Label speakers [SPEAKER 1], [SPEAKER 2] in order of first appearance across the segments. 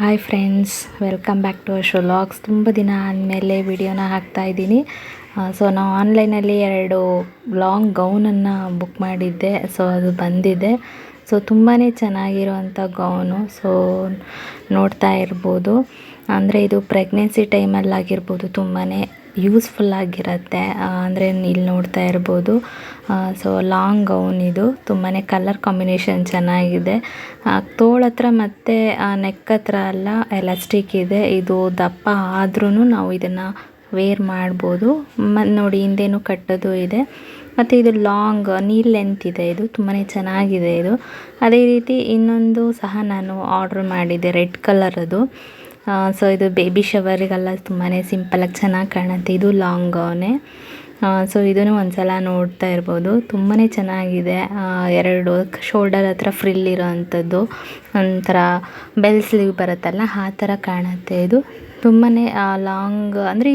[SPEAKER 1] Hi friends welcome back to show logs ತುಂಬ ದಿನ ಆದಮೇಲೆ ವಿಡಿಯೋನ ಹಾಕ್ತಾ ಇದ್ದೀನಿ. ಸೊ ನಾವು ಆನ್ಲೈನಲ್ಲಿ ಎರಡು ಲಾಂಗ್ ಗೌನನ್ನು ಬುಕ್ ಮಾಡಿದ್ದೆ. ಸೊ ಅದು ಬಂದಿದೆ. ಸೊ ತುಂಬಾ ಚೆನ್ನಾಗಿರುವಂಥ ಗೌನು ಸೊ ನೋಡ್ತಾ ಇರ್ಬೋದು. ಅಂದರೆ ಇದು ಪ್ರೆಗ್ನೆನ್ಸಿ ಟೈಮಲ್ಲಾಗಿರ್ಬೋದು ತುಂಬಾ ಯೂಸ್ಫುಲ್ ಆಗಿರುತ್ತೆ. ಅಂದರೆ ಇಲ್ಲಿ ನೋಡ್ತಾ ಇರ್ಬೋದು. ಸೊ ಲಾಂಗ್ ಗೌನ್ ಇದು. ತುಂಬಾ ಕಲರ್ ಕಾಂಬಿನೇಷನ್ ಚೆನ್ನಾಗಿದೆ. ತೋಳ ಹತ್ರ ಮತ್ತು ನೆಕ್ ಹತ್ರ ಎಲ್ಲ ಎಲಾಸ್ಟಿಕ್ ಇದೆ. ಇದು ದಪ್ಪ ಆದ್ರೂ ನಾವು ಇದನ್ನು ವೇರ್ ಮಾಡ್ಬೋದು. ನೋಡಿ, ಹಿಂದೇನು ಕಟ್ಟೋದು ಇದೆ. ಮತ್ತು ಇದು ಲಾಂಗ್ ನೀಲ್ ಲೆಂತ್ ಇದೆ. ಇದು ತುಂಬಾ ಚೆನ್ನಾಗಿದೆ ಇದು. ಅದೇ ರೀತಿ ಇನ್ನೊಂದು ಸಹ ನಾನು ಆರ್ಡ್ರ್ ಮಾಡಿದ್ದೆ. ರೆಡ್ ಕಲರದು ಸೊ ಇದು ಬೇಬಿ ಶವರಿಗೆಲ್ಲ ತುಂಬಾ ಸಿಂಪಲಾಗಿ ಚೆನ್ನಾಗಿ ಕಾಣುತ್ತೆ. ಇದು ಲಾಂಗ್ ಗೌನೆ ಸೊ ಇದನ್ನು ಒಂದ್ಸಲ ನೋಡ್ತಾ ಇರ್ಬೋದು. ತುಂಬಾ ಚೆನ್ನಾಗಿದೆ. ಎರಡು ಶೋಲ್ಡರ್ ಹತ್ರ ಫ್ರಿಲ್ ಇರೋ ಅಂಥದ್ದು ಒಂಥರ ಬೆಲ್ ಸ್ಲೀವ್ ಬರುತ್ತಲ್ಲ, ಆ ಥರ ಕಾಣುತ್ತೆ ಇದು. ತುಂಬಾ ಲಾಂಗ್ ಅಂದರೆ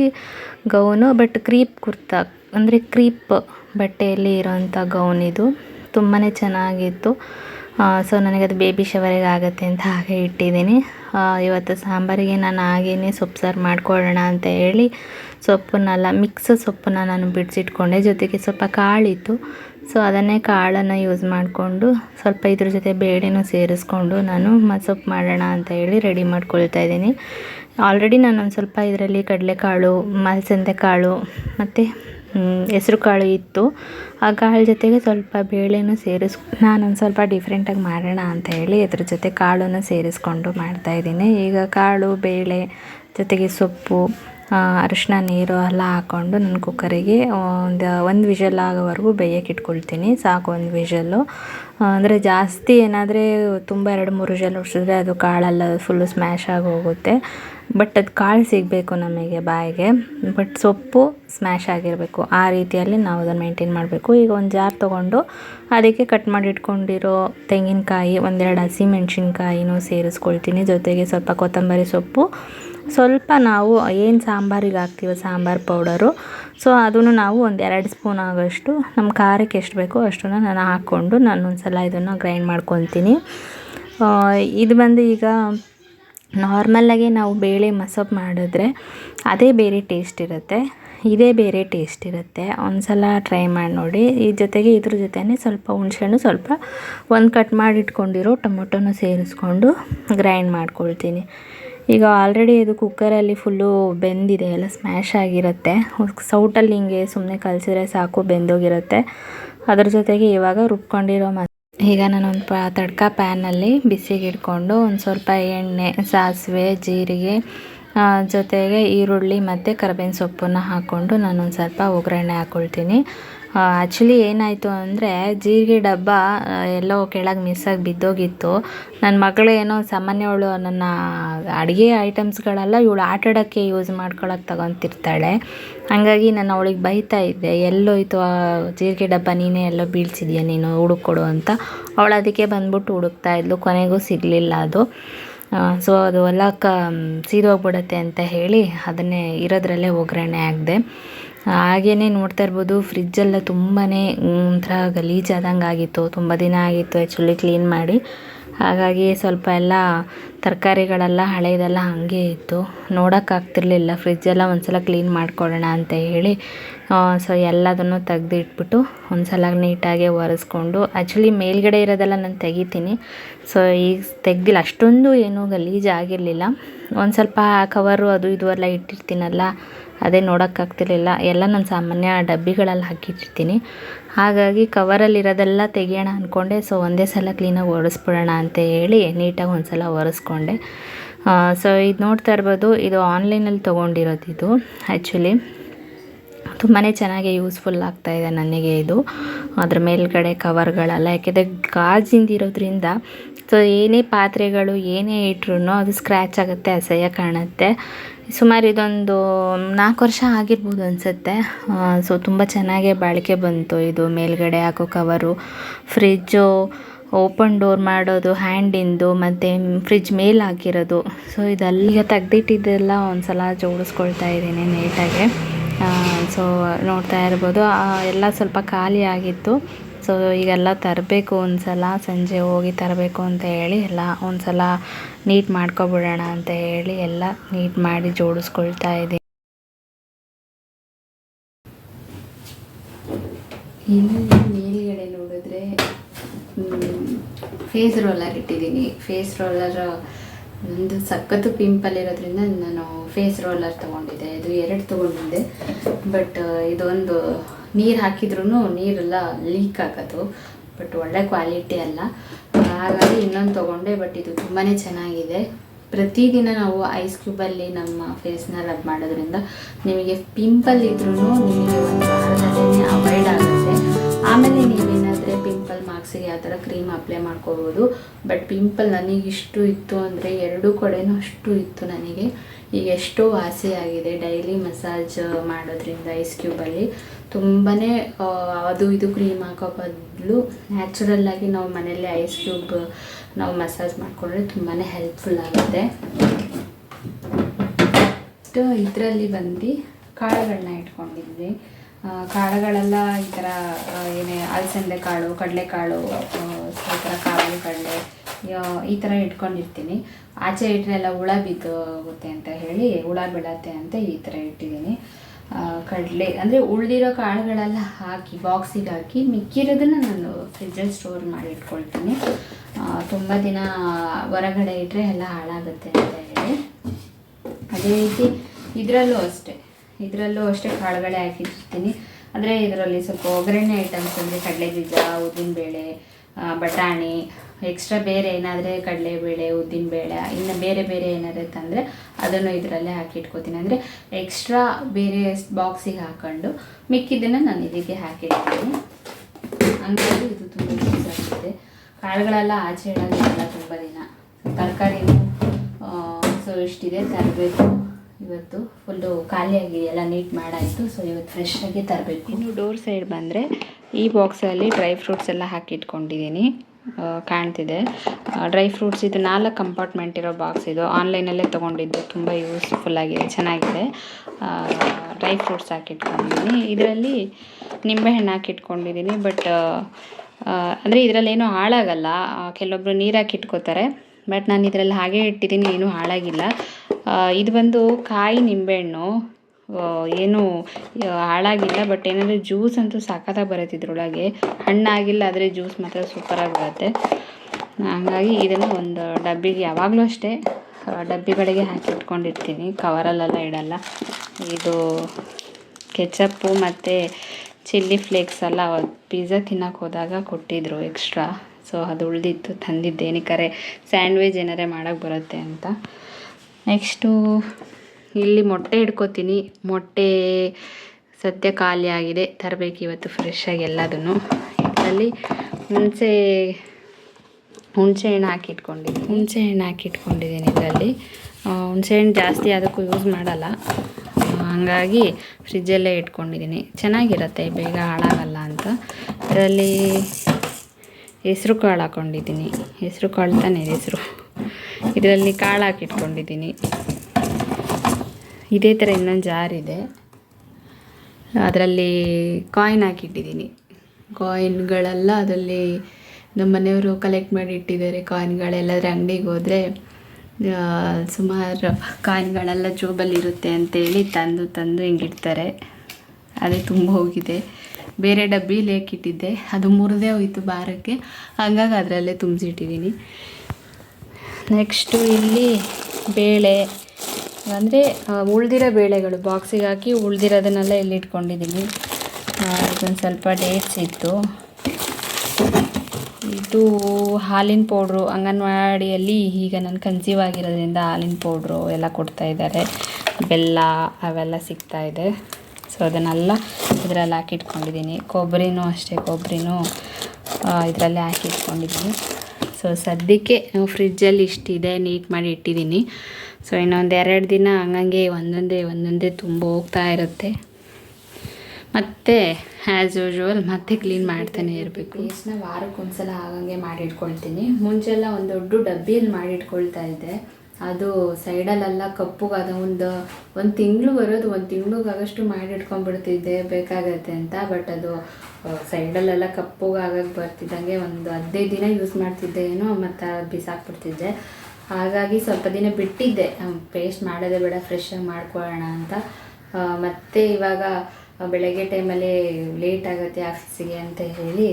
[SPEAKER 1] ಗೌನು ಬಟ್ ಕ್ರೀಪ್ ಕುರ್ತಾ, ಅಂದರೆ ಕ್ರೀಪ್ ಬಟ್ಟೆಯಲ್ಲಿ ಇರೋವಂಥ ಗೌನ್ ಇದು. ತುಂಬಾ ಚೆನ್ನಾಗಿತ್ತು. ಸೊ ನನಗೆ ಅದು ಬೇಬಿ ಶವರಿಗೆ ಆಗುತ್ತೆ ಅಂತ ಹಾಗೆ ಇಟ್ಟಿದ್ದೀನಿ. ಇವತ್ತು ಸಾಂಬಾರಿಗೆ ನಾನು ಹಾಗೇನೆ ಸೊಪ್ಪು ಸಾರು ಮಾಡ್ಕೊಳ್ಳೋಣ ಅಂತ ಹೇಳಿ ಸೊಪ್ಪನ್ನೆಲ್ಲ ಮಿಕ್ಸ್ ಸೊಪ್ಪನ್ನ ನಾನು ಬಿಡಿಸಿಟ್ಕೊಂಡೆ. ಜೊತೆಗೆ ಸ್ವಲ್ಪ ಕಾಳಿತ್ತು. ಸೊ ಅದನ್ನೇ ಕಾಳನ್ನು ಯೂಸ್ ಮಾಡಿಕೊಂಡು ಸ್ವಲ್ಪ ಇದ್ರ ಜೊತೆ ಬೇಳೆನೂ ಸೇರಿಸ್ಕೊಂಡು ನಾನು ಮಸೊಪ್ಪು ಮಾಡೋಣ ಅಂತ ಹೇಳಿ ರೆಡಿ ಮಾಡ್ಕೊಳ್ತಾ ಇದ್ದೀನಿ. ಆಲ್ರೆಡಿ ನಾನು ಒಂದು ಸ್ವಲ್ಪ ಇದರಲ್ಲಿ ಕಡಲೆಕಾಳು ಮಲಸಂದೆ ಕಾಳು ಮತ್ತು ಹೆಸ್ರು ಕಾಳು ಇತ್ತು. ಆ ಕಾಳು ಜೊತೆಗೆ ಸ್ವಲ್ಪ ಬೇಳೆನೂ ಸೇರಿಸ್, ನಾನೊಂದು ಸ್ವಲ್ಪ ಡಿಫ್ರೆಂಟಾಗಿ ಮಾಡೋಣ ಅಂತ ಹೇಳಿ ಇದ್ರ ಜೊತೆ ಕಾಳನ್ನು ಸೇರಿಸ್ಕೊಂಡು ಮಾಡ್ತಾಯಿದ್ದೀನಿ ಈಗ ಕಾಳು, ಬೇಳೆ ಜೊತೆಗೆ ಸೊಪ್ಪು ಅರಿಶಿನ ನೀರು ಎಲ್ಲ ಹಾಕ್ಕೊಂಡು ನಾನು ಕುಕ್ಕರಿಗೆ ಒಂದು ಒಂದು ವಿಷಲ್ ಆಗೋವರೆಗೂ ಬೇಯಕ್ಕೆ ಇಟ್ಕೊಳ್ತೀನಿ. ಸಾಕು ಒಂದು ವಿಷಲ್ಲು. ಅಂದರೆ ಜಾಸ್ತಿ ಏನಾದರೆ ತುಂಬ ಎರಡು, ಮೂರು ವಿಷಲ್ ಹೊಡ್ಸಿದ್ರೆ ಅದು ಕಾಳೆಲ್ಲ ಫುಲ್ಲು ಸ್ಮ್ಯಾಶ್ ಆಗಿ ಹೋಗುತ್ತೆ. ಬಟ್ ಅದು ಕಾಳು ಸಿಗಬೇಕು ನಮಗೆ ಬಾಯಿಗೆ. ಬಟ್ ಸೊಪ್ಪು ಸ್ಮ್ಯಾಶ್ ಆಗಿರಬೇಕು. ಆ ರೀತಿಯಲ್ಲಿ ನಾವು ಅದನ್ನು ಮೇಂಟೈನ್ ಮಾಡಬೇಕು. ಈಗ ಒಂದು ಜಾರ್ ತೊಗೊಂಡು ಅದಕ್ಕೆ ಕಟ್ ಮಾಡಿ ಇಟ್ಕೊಂಡಿರೋ ತೆಂಗಿನಕಾಯಿ, ಒಂದೆರಡು ಹಸಿಮೆಣ್ಸಿನ್ಕಾಯಿನೂ ಸೇರಿಸ್ಕೊಳ್ತೀನಿ. ಜೊತೆಗೆ ಸ್ವಲ್ಪ ಕೊತ್ತಂಬರಿ ಸೊಪ್ಪು ಸ್ವಲ್ಪ ನಾವು ಏನು ಸಾಂಬಾರಿಗೆ ಹಾಕ್ತೀವೋ ಸಾಂಬಾರು ಪೌಡರು. ಸೊ ಅದನ್ನು ನಾವು ಒಂದು ಎರಡು ಸ್ಪೂನ್ ಆಗೋಷ್ಟು ನಮ್ಮ ಖಾರಕ್ಕೆ ಎಷ್ಟು ಬೇಕೋ ಅಷ್ಟನ್ನು ನಾನು ಹಾಕ್ಕೊಂಡು ನಾನು ಒಂದು ಸಲ ಇದನ್ನು ಗ್ರೈಂಡ್ ಮಾಡ್ಕೊತೀನಿ. ಇದು ಬಂದು ಈಗ ನಾರ್ಮಲ್ಲಾಗಿ ನಾವು ಬೇಳೆ ಮಸಪ್ ಮಾಡಿದ್ರೆ ಅದೇ ಬೇರೆ ಟೇಸ್ಟ್ ಇರುತ್ತೆ. ಇದೇ ಬೇರೆ ಟೇಸ್ಟ್ ಇರುತ್ತೆ. ಒಂದು ಸಲ ಟ್ರೈ ಮಾಡಿ ನೋಡಿ. ಈ ಜೊತೆಗೆ ಇದ್ರ ಜೊತೆಯೇ ಸ್ವಲ್ಪ ಹುಣ್ಸೆಹಣ್ಣು ಸ್ವಲ್ಪ ಒಂದು ಕಟ್ ಮಾಡಿ ಇಟ್ಕೊಂಡಿರೋ ಟೊಮೊಟೊನ ಸೇರಿಸ್ಕೊಂಡು ಗ್ರೈಂಡ್ ಮಾಡ್ಕೊಳ್ತೀನಿ. ಈಗ ಆಲ್ರೆಡಿ ಇದು ಕುಕ್ಕರಲ್ಲಿ ಫುಲ್ಲು ಬೆಂದಿದೆ, ಎಲ್ಲ ಸ್ಮ್ಯಾಶ್ ಆಗಿರುತ್ತೆ. ಸೌಟಲ್ಲಿ ಹಿಂಗೆ ಸುಮ್ಮನೆ ಕಲಸಿದ್ರೆ ಸಾಕು, ಬೆಂದೋಗಿರುತ್ತೆ. ಅದ್ರ ಜೊತೆಗೆ ಇವಾಗ ರುಬ್ಕೊಂಡಿರೋ ಮ ಈಗ ನಾನೊಂದು ಪ, ತಡ್ಕ ಪ್ಯಾನಲ್ಲಿ ಬಿಸಿಗೆ ಇಟ್ಕೊಂಡು ಒಂದು ಸ್ವಲ್ಪ ಎಣ್ಣೆ, ಸಾಸಿವೆ, ಜೀರಿಗೆ ಜೊತೆಗೆ ಈರುಳ್ಳಿ ಮತ್ತು ಕರ್ಬೇವಿನ ಸೊಪ್ಪನ್ನು ಹಾಕ್ಕೊಂಡು ನಾನೊಂದು ಸ್ವಲ್ಪ ಒಗ್ಗರಣೆ ಹಾಕ್ಕೊಳ್ತೀನಿ ಆ್ಯಕ್ಚುಲಿ ಏನಾಯಿತು ಅಂದರೆ ಜೀರಿಗೆ ಡಬ್ಬ ಎಲ್ಲೋ ಕೆಳಗೆ ಮಿಸ್ಸಾಗಿ ಬಿದ್ದೋಗಿತ್ತು. ನನ್ನ ಮಗಳು ಏನೋ ಸಾಮಾನ್ಯವಳು ನನ್ನ ಅಡುಗೆ ಐಟಮ್ಸ್ಗಳೆಲ್ಲ ಇವಳು ಆಟಾಡೋಕ್ಕೆ ಯೂಸ್ ಮಾಡ್ಕೊಳಕ್ಕೆ ತಗೊತಿರ್ತಾಳೆ. ಹಾಗಾಗಿ ನಾನು ಅವಳಿಗೆ ಬೈತಾ ಇದ್ದೆ, ಎಲ್ಲೋಯ್ತು ಆ ಜೀರಿಗೆ ಡಬ್ಬ ನೀನೇ ಎಲ್ಲೋ ಬೀಳ್ಸಿದ್ಯಾ ನೀನು ಹುಡುಕೊಡು ಅಂತ. ಅವಳು ಅದಕ್ಕೆ ಬಂದ್ಬಿಟ್ಟು ಹುಡುಕ್ತಾ ಇದ್ಲು, ಕೊನೆಗೂ ಸಿಗಲಿಲ್ಲ ಅದು. ಸೊ ಅದು ಹೊಲಕ್ಕೆ ಕ ಅಂತ ಹೇಳಿ ಅದನ್ನೇ ಇರೋದ್ರಲ್ಲೇ ಒಗ್ಗರಣೆ ಹಾಕ್ದೆ. ಹಾಗೆಯೇ ನೋಡ್ತಾ ಇರ್ಬೋದು ಫ್ರಿಜ್ಜೆಲ್ಲ ತುಂಬಾ ಒಂಥರ ಗಲೀಜಾದಂಗೆ ಆಗಿತ್ತು. ತುಂಬ ದಿನ ಆಗಿತ್ತು ಆ್ಯಕ್ಚುಲಿ ಕ್ಲೀನ್ ಮಾಡಿ. ಹಾಗಾಗಿ ಸ್ವಲ್ಪ ಎಲ್ಲ ತರಕಾರಿಗಳೆಲ್ಲ ಹಳೆಯದೆಲ್ಲ ಹಾಗೆ ಇತ್ತು. ನೋಡೋಕ್ಕಾಗ್ತಿರ್ಲಿಲ್ಲ ಫ್ರಿಜ್ಜೆಲ್ಲ ಒಂದು ಸಲ ಕ್ಲೀನ್ ಮಾಡ್ಕೊಳ್ಳೋಣ ಅಂತ ಹೇಳಿ ಸೊ ಎಲ್ಲದನ್ನು ತೆಗೆದಿಟ್ಬಿಟ್ಟು ಒಂದು ಸಲ ನೀಟಾಗಿ ಒರೆಸ್ಕೊಂಡು ಆ್ಯಕ್ಚುಲಿ ಮೇಲ್ಗಡೆ ಇರೋದೆಲ್ಲ ನಾನು ತೆಗಿತೀನಿ. ಸೊ ಈಗ ತೆಗ್ದಿಲ್ಲ. ಅಷ್ಟೊಂದು ಏನೂ ಗಲೀಜು ಆಗಿರಲಿಲ್ಲ. ಒಂದು ಸ್ವಲ್ಪ ಕವರು ಅದು ಇದು ಎಲ್ಲ ಇಟ್ಟಿರ್ತೀನಲ್ಲ ಅದೇ ನೋಡೋಕ್ಕಾಗ್ತಿರ್ಲಿಲ್ಲ. ಎಲ್ಲ ನಾನು ಸಾಮಾನ್ಯ ಡಬ್ಬಿಗಳಲ್ಲಿ ಹಾಕಿಟ್ಟಿರ್ತೀನಿ. ಹಾಗಾಗಿ ಕವರಲ್ಲಿರೋದೆಲ್ಲ ತೆಗಿಯೋಣ ಅಂದ್ಕೊಂಡೆ. ಸೊ ಒಂದೇ ಸಲ ಕ್ಲೀನಾಗಿ ಒರೆಸ್ಬಿಡೋಣ ಅಂತ ಹೇಳಿ ನೀಟಾಗಿ ಒಂದು ಸಲ ಒರೆಸ್ಕೊಂಡೆ ಸೊ ಇದು ನೋಡ್ತಾ ಇರ್ಬೋದು. ಇದು ಆನ್ಲೈನಲ್ಲಿ ತೊಗೊಂಡಿರೋದು ಇದು ಆ್ಯಕ್ಚುಲಿ ತುಂಬಾ ಚೆನ್ನಾಗಿ ಯೂಸ್ಫುಲ್ ಆಗ್ತಾ ಇದೆ ನನಗೆ ಇದು. ಅದ್ರ ಮೇಲ್ಗಡೆ ಕವರ್ಗಳೆಲ್ಲ, ಯಾಕೆಂದರೆ ಗಾಜಿಂದಿರೋದ್ರಿಂದ ಸೊ ಏನೇ ಪಾತ್ರೆಗಳು, ಏನೇ ಇಟ್ರೂ ಅದು ಸ್ಕ್ರ್ಯಾಚ್ ಆಗುತ್ತೆ, ಅಸಹ್ಯ ಕಾಣುತ್ತೆ. ಸುಮಾರು ಇದೊಂದು ನಾಲ್ಕು ವರ್ಷ ಆಗಿರ್ಬೋದು ಅನಿಸುತ್ತೆ. ಸೊ ತುಂಬ ಚೆನ್ನಾಗೇ ಬಾಳಿಕೆ ಬಂತು ಇದು ಮೇಲ್ಗಡೆ ಹಾಕೋ ಕವರು. ಫ್ರಿಜ್ಜು ಓಪನ್ ಡೋರ್ ಮಾಡೋದು, ಹ್ಯಾಂಡಿಂದು, ಮತ್ತು ಫ್ರಿಜ್ ಮೇಲೆ ಹಾಕಿರೋದು. ಸೊ ಇದೆಲ್ಲ ತೆಗ್ದಿಟ್ಟಿದ್ದೆಲ್ಲ ಒಂದು ಸಲ ಜೋಡಿಸ್ಕೊಳ್ತಾ ಇದ್ದೀನಿ ನೀಟಾಗಿ. ಸೊ ನೋಡ್ತಾ ಇರ್ಬೋದು. ಎಲ್ಲ ಸ್ವಲ್ಪ ಖಾಲಿ ಆಗಿತ್ತು. ಸೊ ಈಗೆಲ್ಲ ತರಬೇಕು ಒಂದ್ಸಲ, ಸಂಜೆ ಹೋಗಿ ತರಬೇಕು ಅಂತ ಹೇಳಿ ಎಲ್ಲ ಒಂದ್ಸಲ ನೀಟ್ ಮಾಡ್ಕೊಬಿಡೋಣ ಅಂತ ಹೇಳಿ ಎಲ್ಲ ನೀಟ್ ಮಾಡಿ ಜೋಡಿಸ್ಕೊಳ್ತಾ ಇದ್ದೀನಿ.
[SPEAKER 2] ಇನ್ನು ಮೇಲ್ಗಡೆ ನೋಡಿದ್ರೆ ಫೇಸ್ ರೋಲರ್ ಇಟ್ಟಿದ್ದೀನಿ. ಫೇಸ್ ರೋಲರ್ ಒಂದು ಸಖತ್ತು ಪಿಂಪಲ್ ಇರೋದ್ರಿಂದ ನಾನು ಫೇಸ್ ರೋಲರ್ ತೊಗೊಂಡಿದ್ದೆ. ಇದು ಎರಡು ತೊಗೊಂಡಿದ್ದೆ. ಬಟ್ ಇದೊಂದು ನೀರು ಹಾಕಿದ್ರೂ ನೀರೆಲ್ಲ ಲೀಕ್ ಆಗೋದು. ಬಟ್ ಒಳ್ಳೆ ಕ್ವಾಲಿಟಿ ಅಲ್ಲ. ಹಾಗಾಗಿ ಇನ್ನೊಂದು ತೊಗೊಂಡೆ ಬಟ್ ಇದು ತುಂಬಾ ಚೆನ್ನಾಗಿದೆ. ಪ್ರತಿದಿನ ನಾವು ಐಸ್ ಕ್ಯೂಬಲ್ಲಿ ನಮ್ಮ ಫೇಸ್ನ ರಬ್ ಮಾಡೋದ್ರಿಂದ ನಿಮಗೆ ಪಿಂಪಲ್ ಇದ್ರೂ ನಿಮಗೆ ಒಂದು ವಾರದಲ್ಲೇ ಅವಾಯ್ಡ್ ಆಗುತ್ತೆ. ಆಮೇಲೆ ನೀವೇನಾದರೆ ಪಿಂಪಲ್ ಮಾರ್ಕ್ಸಿಗೆ ಯಾವ ಥರ ಕ್ರೀಮ್ ಅಪ್ಲೈ ಮಾಡ್ಕೋಬೋದು. ಬಟ್ ಪಿಂಪಲ್ ನನಗೆ ಇಷ್ಟು ಇತ್ತು ಅಂದರೆ ಎರಡೂ ಕಡೆನೂ ಅಷ್ಟು ಇತ್ತು ನನಗೆ. ಈಗ ಎಷ್ಟೋ ವಾಸಿ ಆಗಿದೆ ಡೈಲಿ ಮಸಾಜ್ ಮಾಡೋದ್ರಿಂದ ಐಸ್ ಕ್ಯೂಬಲ್ಲಿ ತುಂಬಾ ಅದು ಇದು ಕ್ರೀಮ್ ಹಾಕೋ ಬದಲು ನ್ಯಾಚುರಲ್ಲಾಗಿ ನಾವು ಮನೆಯಲ್ಲೇ ಐಸ್ ಕ್ಯೂಬ್ ನಾವು ಮಸಾಜ್ ಮಾಡಿಕೊಂಡ್ರೆ ತುಂಬಾ ಹೆಲ್ಪ್ಫುಲ್ ಆಗುತ್ತೆ. ಇದರಲ್ಲಿ ಬಂದು ಕಾಳುಗಳನ್ನ ಇಟ್ಕೊಂಡಿದ್ವಿ. ಕಾಳುಗಳೆಲ್ಲ ಈ ಥರ ಏನೇ ಅಲಸಂದೆ ಕಾಳು, ಕಡಲೆಕಾಳು ಈ ಥರ ಕಾಳು ಕಡಲೆ ಈ ಥರ ಇಟ್ಕೊಂಡಿರ್ತೀನಿ. ಆಚೆ ಇಟ್ಟರೆ ಎಲ್ಲ ಹುಳ ಬಿದ್ದೋಗುತ್ತೆ ಅಂತ ಹೇಳಿ, ಹುಳ ಬೀಳತ್ತೆ ಅಂತ ಈ ಥರ ಇಟ್ಟಿದ್ದೀನಿ. ಕಡಲೆ, ಅಂದರೆ ಉಳಿದಿರೋ ಕಾಳುಗಳೆಲ್ಲ ಹಾಕಿ ಬಾಕ್ಸಿಗೆ ಹಾಕಿ, ಮಿಕ್ಕಿರೋದನ್ನು ನಾನು ಫ್ರಿಜ್ಜಲ್ಲಿ ಸ್ಟೋರ್ ಮಾಡಿ ಇಟ್ಕೊಳ್ತೀನಿ. ತುಂಬ ದಿನ ಹೊರಗಡೆ ಇಟ್ಟರೆ ಎಲ್ಲ ಹಾಳಾಗುತ್ತೆ ಅಂತ ಹೇಳಿ. ಅದೇ ರೀತಿ ಇದರಲ್ಲೂ ಅಷ್ಟೇ. ಇದರಲ್ಲೂ ಅಷ್ಟೇ ಕಾಳುಗಳೇ ಹಾಕಿರ್ತೀನಿ. ಅಂದರೆ ಇದರಲ್ಲಿ ಸ್ವಲ್ಪ ಒಗ್ಗರಣೆ ಐಟಮ್ಸ್ ಅಂದರೆ ಕಡಲೆಬೀಜ, ಉದ್ದಿನಬೇಳೆ ಬಟಾಣಿ ಎಕ್ಸ್ಟ್ರಾ ಬೇರೆ ಏನಾದರೆ ಕಡಲೆಬೇಳೆ, ಉದ್ದಿನಬೇಳೆ, ಇನ್ನು ಬೇರೆ ಬೇರೆ ಏನಾದರೂ ತಂದರೆ ಅದನ್ನು ಇದರಲ್ಲೇ ಹಾಕಿಟ್ಕೋತೀನಿ ಅಂದರೆ ಎಕ್ಸ್ಟ್ರಾ ಬೇರೆ ಬಾಕ್ಸಿಗೆ ಹಾಕ್ಕೊಂಡು ಮಿಕ್ಕಿದ್ದನ್ನು ನಾನು ಇದಕ್ಕೆ ಹಾಕಿರ್ತೀನಿ ಹಂಗಾಗಿ ಇದು ತುಂಬ ಯೂಸ್ ಆಗುತ್ತೆ. ಕಾಳುಗಳೆಲ್ಲ ಆಚೆ ಇಡೋದಿಲ್ಲ ತುಂಬ ದಿನ. ತರಕಾರಿನೂ ಸೊ ಇಷ್ಟಿದೆ, ತರಬೇಕು. ಇವತ್ತು ಫುಲ್ಲು ಖಾಲಿಯಾಗಿ ಎಲ್ಲ ನೀಟ್ ಮಾಡಾಯಿತು. ಸೊ ಇವತ್ತು ಫ್ರೆಶ್ ಆಗಿ ತರಬೇಕು.
[SPEAKER 1] ಇನ್ನು ಡೋರ್ ಸೈಡ್ ಬಂದರೆ ಈ ಬಾಕ್ಸಲ್ಲಿ ಡ್ರೈ ಫ್ರೂಟ್ಸ್ ಎಲ್ಲ ಹಾಕಿಟ್ಕೊಂಡಿದ್ದೀನಿ. ಕಾಣ್ತಿದೆ. ಡ್ರೈ ಫ್ರೂಟ್ಸ್ ಇದು ನಾಲ್ಕು ಕಂಪಾರ್ಟ್ಮೆಂಟ್ ಇರೋ ಬಾಕ್ಸ್ ಇದು. ಆನ್ಲೈನಲ್ಲೇ ತೊಗೊಂಡಿದ್ದು ತುಂಬ ಯೂಸ್ಫುಲ್ ಆಗಿದೆ, ಚೆನ್ನಾಗಿದೆ. ಡ್ರೈ ಫ್ರೂಟ್ಸ್ ಹಾಕಿಟ್ಕೊಂಡಿದ್ದೀನಿ. ಇದರಲ್ಲಿ ನಿಂಬೆಹಣ್ಣು ಹಾಕಿಟ್ಕೊಂಡಿದ್ದೀನಿ ಬಟ್ ಅಂದರೆ ಇದರಲ್ಲೇನೂ ಹಾಳಾಗಲ್ಲ. ಕೆಲವೊಬ್ಬರು ನೀರಾಕಿಟ್ಕೋತಾರೆ ಬಟ್ ನಾನು ಇದರಲ್ಲಿ ಹಾಗೆ ಇಟ್ಟಿದ್ದೀನಿ, ಏನೂ ಹಾಳಾಗಿಲ್ಲ. ಇದು ಬಂದು ಕಾಯಿ ನಿಂಬೆಹಣ್ಣು. ಏನೂ ಹಾಳಾಗಿಲ್ಲ, ಬಟ್ ಏನಂದರೆ ಜ್ಯೂಸ್ ಅಂತೂ ಸಖತ್ತಾಗಿ ಬರುತ್ತೆ ಇದ್ರೊಳಗೆ. ಹಣ್ಣಾಗಿಲ್ಲ ಆದರೆ ಜ್ಯೂಸ್ ಮಾತ್ರ ಸೂಪರಾಗಿ ಬರುತ್ತೆ. ಹಾಗಾಗಿ ಇದನ್ನು ಒಂದು ಡಬ್ಬಿಗೆ ಯಾವಾಗಲೂ ಅಷ್ಟೇ ಡಬ್ಬಿಗಳಿಗೆ ಹಾಕಿ ಇಟ್ಕೊಂಡಿರ್ತೀನಿ. ಕವರಲ್ಲೆಲ್ಲ ಇಡಲ್ಲ. ಇದು ಕೆಚಪ್ಪು ಮತ್ತು ಚಿಲ್ಲಿ ಫ್ಲೇಕ್ಸ್ ಎಲ್ಲ ಪಿಜ್ಜಾ ತಿನ್ನೋಕೆ ಹೋದಾಗ ಕೊಟ್ಟಿದ್ದರು ಎಕ್ಸ್ಟ್ರಾ ಸೊ ಅದು ಉಳಿದಿತ್ತು, ತಂದಿದ್ದೇನೆ. ಕರೆ ಸ್ಯಾಂಡ್ವಿಚ್ ಏನಾರೇ ಮಾಡೋಕ್ಕೆ ಬರುತ್ತೆ ಅಂತ. ನೆಕ್ಸ್ಟು ಇಲ್ಲಿ ಮೊಟ್ಟೆ ಇಟ್ಕೋತೀನಿ. ಮೊಟ್ಟೆ ಸದ್ಯ ಖಾಲಿ ಆಗಿದೆ. ತರಬೇಕು ಇವತ್ತು ಫ್ರೆಶ್ಶಾಗಿ ಎಲ್ಲದನ್ನು. ಇದರಲ್ಲಿ ಹುಣಸೆ ಹುಣಸೆಹಣ್ಣು ಹಾಕಿಟ್ಕೊಂಡಿದ್ದೀನಿ ಹುಣಸೆಹಣ್ಣು ಹಾಕಿಟ್ಕೊಂಡಿದ್ದೀನಿ ಇದರಲ್ಲಿ. ಹುಣಸೆಹಣ್ಣು ಜಾಸ್ತಿ ಅದಕ್ಕೂ ಯೂಸ್ ಮಾಡಲ್ಲ. ಹಾಗಾಗಿ ಹಂಗಾಗಿ ಫ್ರಿಜ್ಜಲ್ಲೇ ಇಟ್ಕೊಂಡಿದ್ದೀನಿ. ಚೆನ್ನಾಗಿರುತ್ತೆ, ಬೇಗ ಹಾಳಾಗಲ್ಲ ಅಂತ. ಇದರಲ್ಲಿ ಹೆಸ್ರು ಕಾಳು ಹಾಕ್ಕೊಂಡಿದ್ದೀನಿ ಹೆಸರು ಕಾಳು ತಾನೇ ಹೆಸರು. ಇದರಲ್ಲಿ ಕಾಳು ಹಾಕಿಟ್ಕೊಂಡಿದ್ದೀನಿ. ಇದೇ ಥರ ಇನ್ನೊಂದು ಜಾರಿದೆ ಅದರಲ್ಲಿ ಕಾಯಿನ್ ಹಾಕಿಟ್ಟಿದ್ದೀನಿ. ಕಾಯಿನ್ಗಳೆಲ್ಲ ಅದರಲ್ಲಿ ನಮ್ಮ ಮನೆಯವರು ಕಲೆಕ್ಟ್ ಮಾಡಿ ಇಟ್ಟಿದ್ದಾರೆ ಕಾಯಿನ್ಗಳೆಲ್ಲಾದ್ರೆ ಅಂಗಡಿಗೆ ಹೋದರೆ ಸುಮಾರು ಕಾಯಿನ್ಗಳೆಲ್ಲ ಜೋಬಲ್ಲಿರುತ್ತೆ ಅಂತೇಳಿ ತಂದು ತಂದು ಹಿಂಗಿಡ್ತಾರೆ. ಅದೇ ತುಂಬ ಹೋಗಿದೆ. ಬೇರೆ ಡಬ್ಬಿಲಿ ಇಟ್ಟಿದ್ದೆ. ಅದು ಮುರಿದೇ ಹೋಯಿತು ಬಾರಕ್ಕೆ. ಹಾಗಾಗಿ ಅದರಲ್ಲೇ ತುಂಬಿಸಿಟ್ಟಿದ್ದೀನಿ ನೆಕ್ಸ್ಟು ಇಲ್ಲಿ ಬೇಳೆ. ಅಂದರೆ ಉಳಿದಿರೋ ಬೇಳೆಗಳು. ಬಾಕ್ಸಿಗೆ ಹಾಕಿ ಉಳಿದಿರೋದನ್ನೆಲ್ಲ ಇಲ್ಲಿ ಇಟ್ಕೊಂಡಿದ್ದೀನಿ ಇದೊಂದು ಸ್ವಲ್ಪ ಡೇಟ್ಸ್ ಇತ್ತು. ಇದು ಹಾಲಿನ ಪೌಡ್ರು. ಅಂಗನವಾಡಿಯಲ್ಲಿ ಈಗ ನಾನು ಕನ್ಸೀವ್ ಆಗಿರೋದ್ರಿಂದ ಹಾಲಿನ ಪೌಡ್ರು ಎಲ್ಲ ಕೊಡ್ತಾ ಇದ್ದಾರೆ. ಬೆಲ್ಲ ಅವೆಲ್ಲ ಸಿಗ್ತಾ ಇದೆ. ಸೊ ಅದನ್ನೆಲ್ಲ ಇದರಲ್ಲಿ ಹಾಕಿಟ್ಕೊಂಡಿದ್ದೀನಿ. ಕೊಬ್ಬರಿನೂ ಅಷ್ಟೇ, ಕೊಬ್ಬರಿನೂ ಇದರಲ್ಲಿ ಹಾಕಿಟ್ಕೊಂಡಿದ್ದೀನಿ. ಸೊ ಸದ್ಯಕ್ಕೆ ಫ್ರಿಜ್ಜಲ್ಲಿ ಇಷ್ಟಿದೆ, ನೀಟ್ ಮಾಡಿ ಇಟ್ಟಿದ್ದೀನಿ. ಸೊ ಇನ್ನೊಂದು ಎರಡು ದಿನ ಹಂಗಂಗೆ ಒಂದೊಂದೇ ಒಂದೊಂದೇ ತುಂಬ ಹೋಗ್ತಾ ಇರುತ್ತೆ. ಮತ್ತೆ ಆ್ಯಸ್ ಯೂಶುವಲ್ ಮತ್ತೆ ಕ್ಲೀನ್ ಮಾಡ್ತಾನೆ ಇರಬೇಕು.
[SPEAKER 2] ಎಷ್ಟನ್ನ ವಾರಕ್ಕೊಂದ್ಸಲ ಆಗಂಗೆ ಮಾಡಿಟ್ಕೊಳ್ತೀನಿ. ಮುಂಚೆಲ್ಲ ಒಂದು ದೊಡ್ಡ ಡಬ್ಬಿಯಲ್ಲಿ ಮಾಡಿಟ್ಕೊಳ್ತಾ ಇದ್ದೆ. ಅದು ಸೈಡಲ್ಲೆಲ್ಲ ಕಪ್ಪುಗಾದ ಒಂದು ಒಂದು ತಿಂಗಳು ಬರೋದು, ಒಂದು ತಿಂಗಳಿಗಾಗಷ್ಟು ಮಾಡಿಟ್ಕೊಂಡ್ಬಿಡ್ತಿದ್ದೆ ಬೇಕಾಗತ್ತೆ ಅಂತ. ಬಟ್ ಅದು ಸೈಡಲ್ಲೆಲ್ಲ ಕಪ್ಪುಗಾಗಕ್ಕೆ ಬರ್ತಿದ್ದಂಗೆ ಒಂದು ಹದಿನೈದು ದಿನ ಯೂಸ್ ಮಾಡ್ತಿದ್ದೆ, ಏನೋ ಮತ್ತು ಬಿಸಾಕ್ಬಿಡ್ತಿದ್ದೆ. ಹಾಗಾಗಿ ಸ್ವಲ್ಪ ದಿನ ಬಿಟ್ಟಿದ್ದೆ. ಪೇಸ್ಟ್ ಮಾಡೋದೇ ಬೇಡ ಫ್ರೆಶ್ ಆಗಿ ಮಾಡ್ಕೊಳ್ಳೋಣ ಅಂತ. ಮತ್ತೆ ಇವಾಗ ಬೆಳಗ್ಗೆ ಟೈಮಲ್ಲಿ ಲೇಟ್ ಆಗುತ್ತೆ ಆಫೀಸಿಗೆ ಅಂತ ಹೇಳಿ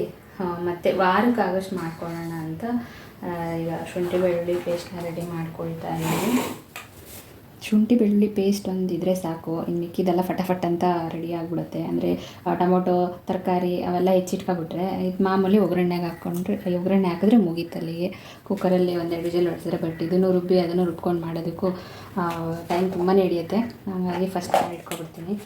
[SPEAKER 2] ಮತ್ತೆ ವಾರಕ್ಕಾಗಷ್ಟು ಮಾಡ್ಕೊಳ್ಳೋಣ ಅಂತ ಈಗ ಶುಂಠಿ ಬೆಳ್ಳುಳ್ಳಿ ಪೇಸ್ಟ್ನ ರೆಡಿ ಮಾಡ್ಕೊಳ್ತಾ ಇದ್ದೀನಿ. ಶುಂಠಿ ಬೆಳ್ಳುಳ್ಳಿ ಪೇಸ್ಟ್ ಒಂದಿದ್ರೆ ಸಾಕು. ಇನ್ನು ಮಿಕ್ಕಿದೆಲ್ಲ ಫಟಾಫಟ್ ಅಂತ ರೆಡಿ ಆಗಿಬಿಡುತ್ತೆ. ಅಂದರೆ ಟೊಮೊಟೊ, ತರಕಾರಿ ಅವೆಲ್ಲ ಹೆಚ್ಚಿಟ್ಕೊಬಿಟ್ರೆ ಇದು ಮಾಮೂಲಿ ಒಗ್ಗರಣೆಗೆ ಹಾಕ್ಕೊಂಡ್ರೆ ಒಗ್ಗರಣೆ ಹಾಕಿದ್ರೆ ಮುಗೀತಲ್ಲಿಗೆ ಕುಕ್ಕರಲ್ಲಿ ಒಂದೆರಡು ವಿಜಲ್ ಹೊಡೆಸಿದ್ರೆ ಬಟ್ ಇದನ್ನು ರುಬ್ಬಿ ಅದನ್ನು ರುಬ್ಕೊಂಡು ಮಾಡೋದಕ್ಕೂ ಟೈಮ್ ತುಂಬಾ ಹಿಡಿಯುತ್ತೆ. ಹಾಗಾಗಿ ಫಸ್ಟ್ ಇಟ್ಕೊಬಿಡ್ತೀನಿ.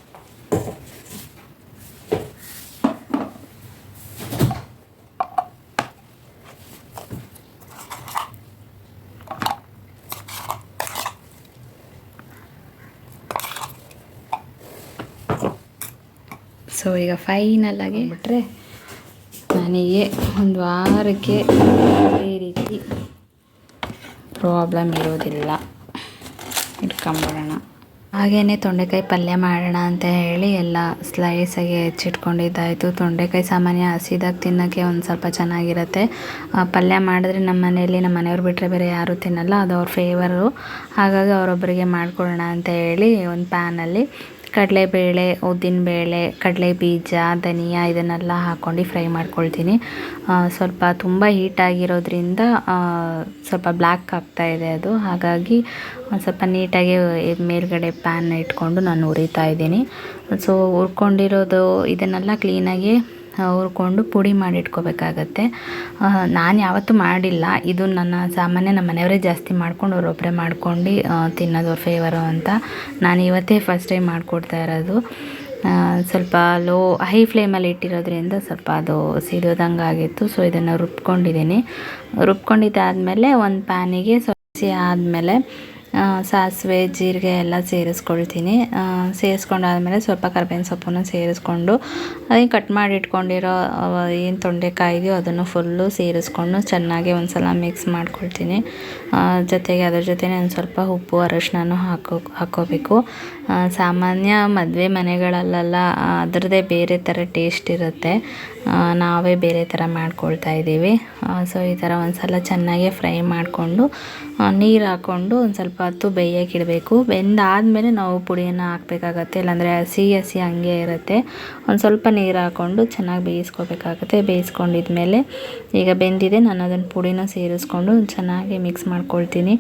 [SPEAKER 2] ಸೊ ಈಗ ಫೈನಲ್ ಆಗಿ ಬಿಟ್ಟರೆ ನನಗೆ ಒಂದು ವಾರಕ್ಕೆ ಈ ರೀತಿ ಪ್ರಾಬ್ಲಮ್ ಇರೋದಿಲ್ಲ. ಇಟ್ಕೊಂಬಿಡೋಣ
[SPEAKER 1] ಹಾಗೆಯೇ ತೊಂಡೆಕಾಯಿ ಪಲ್ಯ ಮಾಡೋಣ ಅಂತ ಹೇಳಿ ಎಲ್ಲ ಸ್ಲೈಸಾಗಿ ಹೆಚ್ಚಿಟ್ಕೊಂಡಿದ್ದಾಯಿತು. ತೊಂಡೆಕಾಯಿ ಸಾಮಾನ್ಯ ಹಸಿದಾಗ ತಿನ್ನೋಕ್ಕೆ ಒಂದು ಸ್ವಲ್ಪ ಚೆನ್ನಾಗಿರುತ್ತೆ. ಪಲ್ಯ ಮಾಡಿದ್ರೆ ನಮ್ಮ ಮನೆಯಲ್ಲಿ ನಮ್ಮ ಮನೆಯವ್ರು ಬಿಟ್ಟರೆ ಬೇರೆ ಯಾರೂ ತಿನ್ನಲ್ಲ. ಅದು ಅವ್ರ ಫೇವರು ಹಾಗಾಗಿ ಅವರೊಬ್ಬರಿಗೆ ಮಾಡ್ಕೊಳ್ಳೋಣ ಅಂತ ಹೇಳಿ ಒಂದು ಪ್ಯಾನಲ್ಲಿ ಕಡಲೆಬೇಳೆ, ಉದ್ದಿನಬೇಳೆ ಕಡಲೆ ಬೀಜ ಧನಿಯಾ ಇದನ್ನೆಲ್ಲ ಹಾಕ್ಕೊಂಡು ಫ್ರೈ ಮಾಡ್ಕೊಳ್ತೀನಿ. ಸ್ವಲ್ಪ ತುಂಬ ಹೀಟ್ ಆಗಿರೋದ್ರಿಂದ ಸ್ವಲ್ಪ ಬ್ಲ್ಯಾಕ್ ಆಗ್ತಾ ಇದೆ ಅದು. ಹಾಗಾಗಿ ಸ್ವಲ್ಪ ನೀಟಾಗಿ ಮೇಲ್ಗಡೆ ಪ್ಯಾನ್ ಇಟ್ಕೊಂಡು ನಾನು ಉರಿತಾ ಇದ್ದೀನಿ. ಸೊ ಹುರ್ಕೊಂಡಿರೋದು ಇದನ್ನೆಲ್ಲ ಕ್ಲೀನಾಗಿ ಹುರ್ಕೊಂಡು ಪುಡಿ ಮಾಡಿ ಇಟ್ಕೋಬೇಕಾಗತ್ತೆ ನಾನು ಯಾವತ್ತೂ ಮಾಡಿಲ್ಲ. ಇದು ನನ್ನ ಸಾಮಾನ್ಯ ನಮ್ಮ ಮನೆಯವರೇ ಜಾಸ್ತಿ ಮಾಡ್ಕೊಂಡು ಅವರೊಬ್ಬರೇ ಮಾಡ್ಕೊಂಡು ತಿನ್ನೋದು ಫೇವರು ಅಂತ ನಾನು ಇವತ್ತೇ ಫಸ್ಟ್ ಟೈಮ್ ಮಾಡಿಕೊಡ್ತಾ ಇರೋದು. ಸ್ವಲ್ಪ ಲೋ ಹೈ ಫ್ಲೇಮಲ್ಲಿ ಇಟ್ಟಿರೋದ್ರಿಂದ ಸ್ವಲ್ಪ ಅದು ಸೀದೋದಂಗೆ ಆಗಿತ್ತು. ಸೊ ಇದನ್ನು ರುಬ್ಕೊಂಡಿದ್ದೀನಿ. ರುಬ್ಕೊಂಡಿದ್ದಾದಮೇಲೆ ಒಂದು ಪ್ಯಾನಿಗೆ ಸೊಸಿ ಆದಮೇಲೆ ಸಾಸಿವೆ, ಜೀರಿಗೆ ಎಲ್ಲ ಸೇರಿಸ್ಕೊಳ್ತೀನಿ. ಸೇರಿಸ್ಕೊಂಡಾದಮೇಲೆ ಸ್ವಲ್ಪ ಕರ್ಬೇವಿನ ಸೊಪ್ಪನ್ನು ಸೇರಿಸ್ಕೊಂಡು ಅದೇ ಕಟ್ ಮಾಡಿ ಇಟ್ಕೊಂಡಿರೋ ಏನು ತೊಂಡೆಕಾಯಿ ಇದೆಯೋ ಅದನ್ನು ಫುಲ್ಲು ಸೇರಿಸ್ಕೊಂಡು ಚೆನ್ನಾಗಿ ಒಂದು ಸಲ ಮಿಕ್ಸ್ ಮಾಡ್ಕೊಳ್ತೀನಿ ಜೊತೆಗೆ ಅದ್ರ ಜೊತೆ ಒಂದು ಸ್ವಲ್ಪ ಉಪ್ಪು ಅರಶಿನೂ ಹಾಕೋ, ಹಾಕೋಬೇಕು. ಸಾಮಾನ್ಯ ಮದುವೆ ಮನೆಗಳಲ್ಲೆಲ್ಲ ಅದರದೇ ಅದರದ್ದೇ ಬೇರೆ ಥರ ಟೇಸ್ಟ್ ಇರುತ್ತೆ. ನಾವೇ ಬೇರೆ ಥರ ಮಾಡ್ಕೊಳ್ತಾ ಇದ್ದೀವಿ. ಸೊ, ಈ ಥರ ಒಂದು ಸಲ ಚೆನ್ನಾಗಿ ಫ್ರೈ ಮಾಡಿಕೊಂಡು ನೀರು ಹಾಕ್ಕೊಂಡು ಒಂದು ಸ್ವಲ್ಪ ಹೊತ್ತು ಬೇಯಕ್ಕೆ ಇಡಬೇಕು. ಬೆಂದಾದಮೇಲೆ ನಾವು ಪುಡಿಯನ್ನು ಹಾಕಬೇಕಾಗತ್ತೆ. ಇಲ್ಲಾಂದರೆ ಹಸಿ ಹಸಿ ಹಂಗೆ ಇರುತ್ತೆ. ಒಂದು ಸ್ವಲ್ಪ ನೀರು ಹಾಕ್ಕೊಂಡು ಚೆನ್ನಾಗಿ ಬೇಯಿಸ್ಕೋಬೇಕಾಗತ್ತೆ. ಬೇಯಿಸ್ಕೊಂಡಿದ್ಮೇಲೆ ಈಗ ಬೆಂದಿದೆ. ನಾನು ಅದನ್ನು ಪುಡಿನ ಸೇರಿಸ್ಕೊಂಡು ಚೆನ್ನಾಗಿ ಮಿಕ್ಸ್ ಮಾಡ್ಕೊಳ್ತೀನಿ.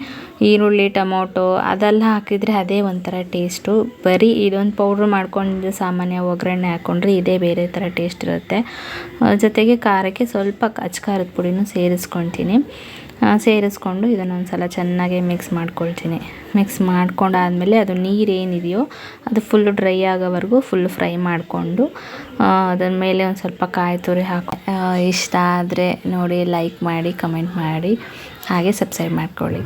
[SPEAKER 1] ಈರುಳ್ಳಿ, ಟೊಮೊಟೊ ಅದೆಲ್ಲ ಹಾಕಿದರೆ ಅದೇ ಒಂಥರ ಟೇಸ್ಟು. ಬರೀ ಇದೊಂದು ಪೌಡ್ರ್ ಮಾಡ್ಕೊಂಡು ಸಾಮಾನ್ಯ ಒಗ್ಗರಣೆ ಹಾಕ್ಕೊಂಡ್ರೆ ಇದೇ ಬೇರೆ ಥರ ಟೇಸ್ಟ್ ಇರುತ್ತೆ. ಜೊತೆಗೆ ಖಾರಕ್ಕೆ ಸ್ವಲ್ಪ ಅಚ್ಚ ಖಾರದ ಪುಡಿನೂ ಸೇರಿಸ್ಕೊಳ್ತೀನಿ. ಸೇರಿಸ್ಕೊಂಡು ಇದನ್ನು ಒಂದು ಸಲ ಚೆನ್ನಾಗಿ ಮಿಕ್ಸ್ ಮಾಡ್ಕೊಳ್ತೀನಿ. ಮಿಕ್ಸ್ ಮಾಡ್ಕೊಂಡಾದಮೇಲೆ ಅದು ನೀರೇನಿದೆಯೋ ಅದು ಫುಲ್ ಡ್ರೈ ಆಗೋವರೆಗೂ ಫುಲ್ ಫ್ರೈ ಮಾಡಿಕೊಂಡು ಅದರ ಮೇಲೆ ಒಂದು ಸ್ವಲ್ಪ ಕಾಯಿ ತುರಿ ಹಾಕಿ ಇಷ್ಟ ಆದರೆ ನೋಡಿ ಲೈಕ್ ಮಾಡಿ ಕಮೆಂಟ್ ಮಾಡಿ, ಹಾಗೆ ಸಬ್ಸ್ಕ್ರೈಬ್ ಮಾಡ್ಕೊಳ್ಳಿ.